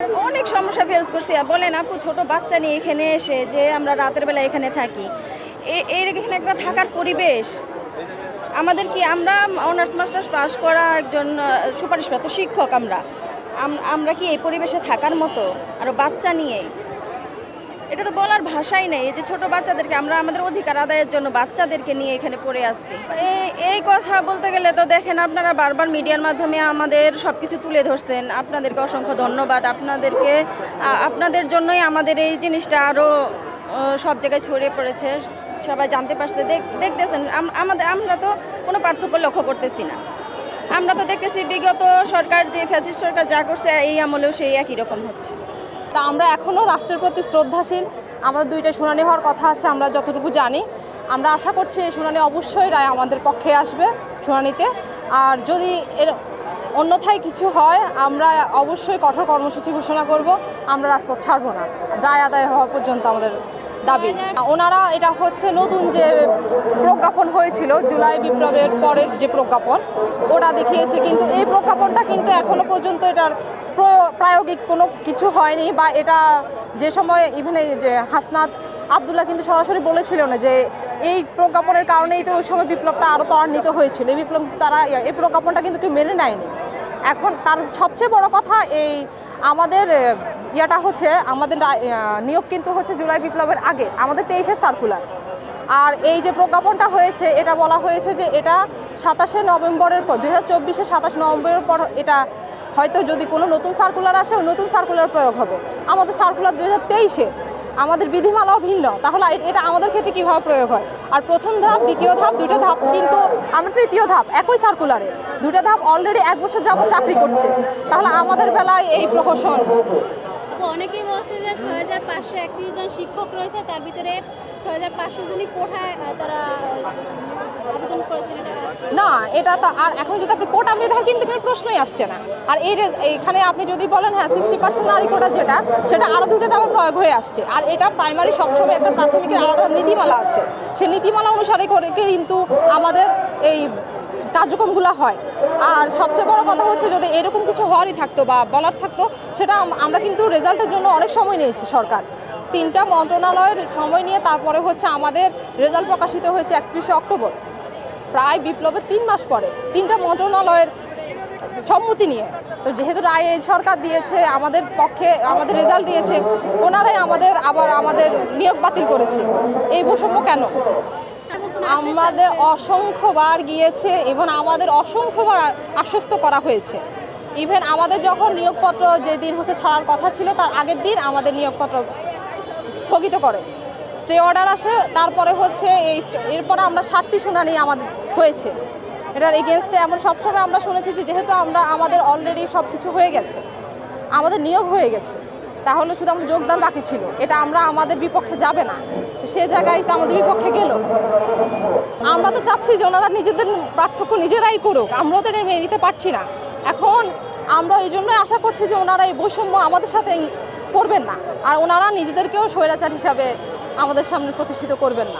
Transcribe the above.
অনেক সমস্যা ফেস করছি। আর বলেন আপু, ছোট বাচ্চা নিয়ে এখানে এসে যে আমরা রাতের বেলা এখানে থাকি এর এখানে একটা থাকার পরিবেশ। আমাদের কি আমরা অনার্স মাস্টার্স পাস করা একজন সুপারিশপ্রাপ্ত শিক্ষক আমরা? আমরা কি এই পরিবেশে থাকার মতো? আরও বাচ্চা নিয়ে এটা তো বলার ভাষাই নেই। এই যে ছোট বাচ্চাদেরকে, আমরা আমাদের অধিকার আদায়ের জন্য বাচ্চাদেরকে নিয়ে এখানে পড়ে আসছি। এই- কথা বলতে গেলে তো দেখেন আপনারা বারবার মিডিয়ার মাধ্যমে আমাদের সব কিছু তুলে ধরছেন। আপনাদেরকে অসংখ্য ধন্যবাদ। আপনাদেরকে আপনাদের জন্যই আমাদের এই জিনিসটা আরও সব জায়গায় ছড়িয়ে পড়েছে। সবাই জানতে পারছে। দেখ- দেখতেছেন আমাদের, আমরা তো কোনো পার্থক্য লক্ষ্য করতেছি না। আমরা তো দেখতেছি বিগত সরকার, যে ফ্যাসিস্ট সরকার যা করছে, এই আমলেও সেই একই রকম হচ্ছে। তা আমরা এখনও রাষ্ট্রের প্রতি শ্রদ্ধাশীল। আমাদের দুইটা শুনানি হওয়ার কথা আছে, আমরা যতটুকু জানি। আমরা আশা করছি এই শুনানি অবশ্যই রায় আমাদের পক্ষে আসবে শুনানিতে। আর যদি এর অন্যথায় কিছু হয়, আমরা অবশ্যই কঠোর কর্মসূচি ঘোষণা করব। আমরা রাজপথ ছাড়বো না। রায় আদায় হওয়া পর্যন্ত আমাদের দাবি। ওনারা এটা হচ্ছে নতুন যে প্রজ্ঞাপন হয়েছিল, জুলাই বিপ্লবের পরের যে প্রজ্ঞাপন, ওটা দেখিয়েছে। কিন্তু এই প্রজ্ঞাপনটা কিন্তু এখনও পর্যন্ত এটার প্রয়- প্রায়োগিক কোনো কিছু হয়নি বা এটা যে সময় ইভেন হাসনাত আবদুল্লাহ কিন্তু সরাসরি বলেছিল না যে এই প্রজ্ঞাপনের কারণেই তো ওই সময় বিপ্লবটা আরও ত্বরান্বিত হয়েছিল। এই বিপ্লব তারা, এই প্রজ্ঞাপনটা কিন্তু কেউ মেনে নেয়নি। এখন তার সবচেয়ে বড় কথা এই আমাদের ইয়াটা হচ্ছে আমাদের নিয়োগ কিন্তু হচ্ছে জুলাই বিপ্লবের আগে, আমাদের তেইশে সার্কুলার। আর এই যে প্রজ্ঞাপনটা হয়েছে, এটা বলা হয়েছে যে এটা সাতাশে নভেম্বরের পর দু হাজার চব্বিশে সাতাশ নভেম্বরের পর এটা হয়তো যদি কোনো নতুন সার্কুলার আসে নতুন সার্কুলার প্রয়োগ হবে। আমাদের সার্কুলার দু হাজার তেইশে আমাদের বিধিমালাও ভিন্ন। তাহলে এটা আমাদের ক্ষেত্রে কীভাবে প্রয়োগ হয়? আর প্রথম ধাপ, দ্বিতীয় ধাপ দুটো ধাপ কিন্তু আমরা তৃতীয় ধাপ, একই সার্কুলারে দুটো ধাপ অলরেডি এক বছর যাবত চাকরি করছে। তাহলে আমাদের বেলায় এই প্রহসন। আপু অনেকেই বলছে যে ছয় হাজার পাঁচশো একত্রিশ জন শিক্ষক রয়েছে, তার ভিতরে ছয় হাজার পাঁচশো জনই কোঠায় তারা আবেদন করেছেন এটা না, এটা তো আর এখন যদি আপনি কোটা মেধার কিন্তু এখানে প্রশ্নই আসছে না। আর এই এইখানে আপনি যদি বলেন হ্যাঁ সিক্সটি পার্সেন্ট নারী কোটা যেটা, সেটা আরও দুটো দামে প্রয়োগ হয়ে আসছে। আর এটা প্রাইমারি সবসময় একটা প্রাথমিকের আলাদা নীতিমালা আছে। সেই নীতিমালা অনুসারে করে কিন্তু আমাদের এই কার্যক্রমগুলো হয়। আর সবচেয়ে বড় কথা হচ্ছে, যদি এরকম কিছু হওয়ারই থাকতো বা বলার থাকতো, সেটা আমরা কিন্তু রেজাল্টের জন্য অনেক সময় নিয়েছি সরকার। তিনটা মন্ত্রণালয়ের সময় নিয়ে তারপরে হচ্ছে আমাদের রেজাল্ট প্রকাশিত হয়েছে একত্রিশে অক্টোবর। প্রায় বিপ্লবের তিন মাস পরে, তিনটা মন্ত্রণালয়ের সম্মতি নিয়ে। তো যেহেতু রায় এই সরকার দিয়েছে, আমাদের পক্ষে আমাদের রেজাল্ট দিয়েছে, ওনারাই আমাদের আবার আমাদের নিয়োগ বাতিল করেছে। এই বৈষম্য কেন? আমাদের অসংখ্যবার গিয়েছে এবং আমাদের অসংখ্যবার আশ্বস্ত করা হয়েছে। ইভেন আমাদের যখন নিয়োগপত্র যেদিন হচ্ছে ছাড়ার কথা ছিল, তার আগের দিন আমাদের নিয়োগপত্র স্থগিত করে। স্টে অর্ডার আসে, তারপরে হচ্ছে এই, এরপরে আমরা ষাটটি শুনানি আমাদের হয়েছে। এটার এগেনস্টে এমন সবসময় আমরা শুনেছি যে যেহেতু আমরা, আমাদের অলরেডি সব কিছু হয়ে গেছে, আমাদের নিয়োগ হয়ে গেছে, তাহলে শুধু আমাদের যোগদান বাকি ছিল। এটা আমরা আমাদের বিপক্ষে যাবে না। তো সে জায়গায় তো আমাদের বিপক্ষে গেল। আমরা তো চাচ্ছি যে ওনারা নিজেদের পার্থক্য নিজেরাই করুক, আমরাও তো এটা মেনে নিতে পারছি না। এখন আমরা এই জন্যই আশা করছি যে ওনারা এই বৈষম্য আমাদের সাথে করবেন না। আর ওনারা নিজেদেরকেও স্বৈরাচার হিসাবে আমাদের সামনে প্রতিষ্ঠিত করবেন না।